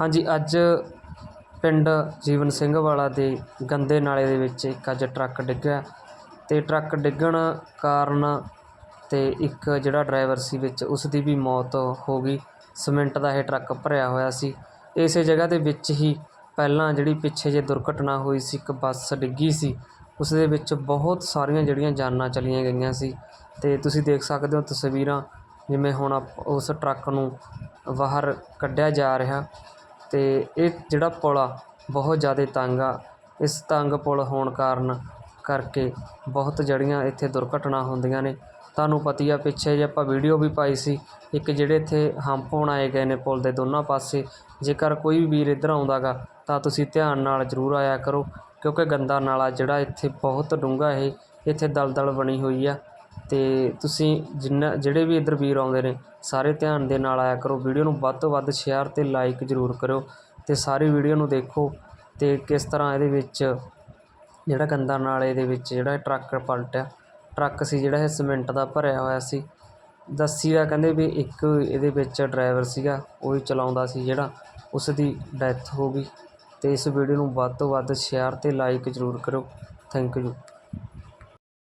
ਹਾਂਜੀ, ਅੱਜ ਪਿੰਡ ਜੀਵਨ ਸਿੰਘ ਵਾਲਾ ਦੇ ਗੰਦੇ ਨਾਲੇ ਦੇ ਵਿੱਚ ਇੱਕ ਅੱਜ ਟਰੱਕ ਡਿੱਗਿਆ ਅਤੇ ਟਰੱਕ ਡਿੱਗਣ ਕਾਰਨ ਅਤੇ ਇੱਕ ਜਿਹੜਾ ਡਰਾਈਵਰ ਸੀ ਵਿੱਚ ਉਸ ਦੀ ਵੀ ਮੌਤ ਹੋ ਗਈ। ਸਮਿੰਟ ਦਾ ਇਹ ਟਰੱਕ ਭਰਿਆ ਹੋਇਆ ਸੀ। ਇਸੇ ਜਗ੍ਹਾ ਦੇ ਵਿੱਚ ਹੀ ਪਹਿਲਾਂ ਜਿਹੜੀ ਪਿੱਛੇ ਜੇ ਦੁਰਘਟਨਾ ਹੋਈ ਸੀ, ਇੱਕ ਬੱਸ ਡਿੱਗੀ ਸੀ ਉਸ ਦੇ ਵਿੱਚ ਬਹੁਤ ਸਾਰੀਆਂ ਜਿਹੜੀਆਂ ਜਾਨਾਂ ਚਲੀਆਂ ਗਈਆਂ ਸੀ ਅਤੇ ਤੁਸੀਂ ਦੇਖ ਸਕਦੇ ਹੋ ਤਸਵੀਰਾਂ ਜਿਵੇਂ ਹੁਣ ਆਪ- ਉਸ ਟਰੱਕ ਨੂੰ ਬਾਹਰ ਕੱਢਿਆ ਜਾ ਰਿਹਾ। ਅਤੇ ਇਹ ਜਿਹੜਾ ਪੁਲ ਆ, ਬਹੁਤ ਜ਼ਿਆਦਾ ਤੰਗ ਆ। ਇਸ ਤੰਗ ਪੁਲ ਹੋਣ ਕਾਰਨ ਕਰਕੇ ਬਹੁਤ ਜਿਹੜੀਆਂ ਇੱਥੇ ਦੁਰਘਟਨਾ ਹੁੰਦੀਆਂ ਨੇ। ਤੁਹਾਨੂੰ ਪਤੀ ਆ, ਪਿੱਛੇ ਜੇ ਆਪਾਂ ਵੀਡੀਓ ਵੀ ਪਾਈ ਸੀ, ਇੱਕ ਜਿਹੜੇ ਇੱਥੇ ਹੰਪ ਬਣਾਏ ਗਏ ਨੇ ਪੁਲ ਦੇ ਦੋਨਾਂ ਪਾਸੇ, ਜੇਕਰ ਕੋਈ ਵੀਰ ਇੱਧਰ ਆਉਂਦਾ ਗਾ, ਤਾਂ ਤੁਸੀਂ ਧਿਆਨ ਨਾਲ ਜ਼ਰੂਰ ਆਇਆ ਕਰੋ, ਕਿਉਂਕਿ ਗੰਦਾ ਨਾਲਾ ਜਿਹੜਾ ਇੱਥੇ ਬਹੁਤ ਡੂੰਘਾ ਇਹ, ਇੱਥੇ ਦਲਦਲ ਬਣੀ ਹੋਈ ਆ। ਅਤੇ ਤੁਸੀਂ ਜਿੰਨਾ, ਜਿਹੜੇ ਵੀ ਇੱਧਰ ਵੀਰ ਆਉਂਦੇ ਨੇ, ਸਾਰੇ ਧਿਆਨ ਦੇ ਨਾਲ ਆਇਆ ਕਰੋ। ਵੀਡੀਓ ਨੂੰ ਵੱਧ ਤੋਂ ਵੱਧ ਸ਼ੇਅਰ ਅਤੇ ਲਾਈਕ ਜ਼ਰੂਰ ਕਰਿਓ ਅਤੇ ਸਾਰੀ ਵੀਡੀਓ ਨੂੰ ਦੇਖੋ ਅਤੇ ਕਿਸ ਤਰ੍ਹਾਂ ਇਹਦੇ ਵਿੱਚ ਜਿਹੜਾ ਗੰਦਾ ਨਾਲੇ ਦੇ ਵਿੱਚ ਜਿਹੜਾ ਇਹ ਟਰੱਕ ਪਲਟਿਆ। ਟਰੱਕ ਸੀ ਜਿਹੜਾ ਇਹ ਸੀਮੈਂਟ ਦਾ ਭਰਿਆ ਹੋਇਆ ਸੀ। ਦੱਸੀ ਦਾ ਕਹਿੰਦੇ ਵੀ ਇੱਕ ਇਹਦੇ ਵਿੱਚ ਡਰਾਈਵਰ ਸੀਗਾ, ਉਹ ਹੀ ਚਲਾਉਂਦਾ ਸੀ ਜਿਹੜਾ ਉਸ ਦੀ ਡੈਥ ਹੋ ਗਈ। ਅਤੇ ਇਸ ਵੀਡੀਓ ਨੂੰ ਵੱਧ ਤੋਂ ਵੱਧ ਸ਼ੇਅਰ ਅਤੇ ਲਾਈਕ ਜ਼ਰੂਰ ਕਰੋ ਥੈਂਕ ਯੂ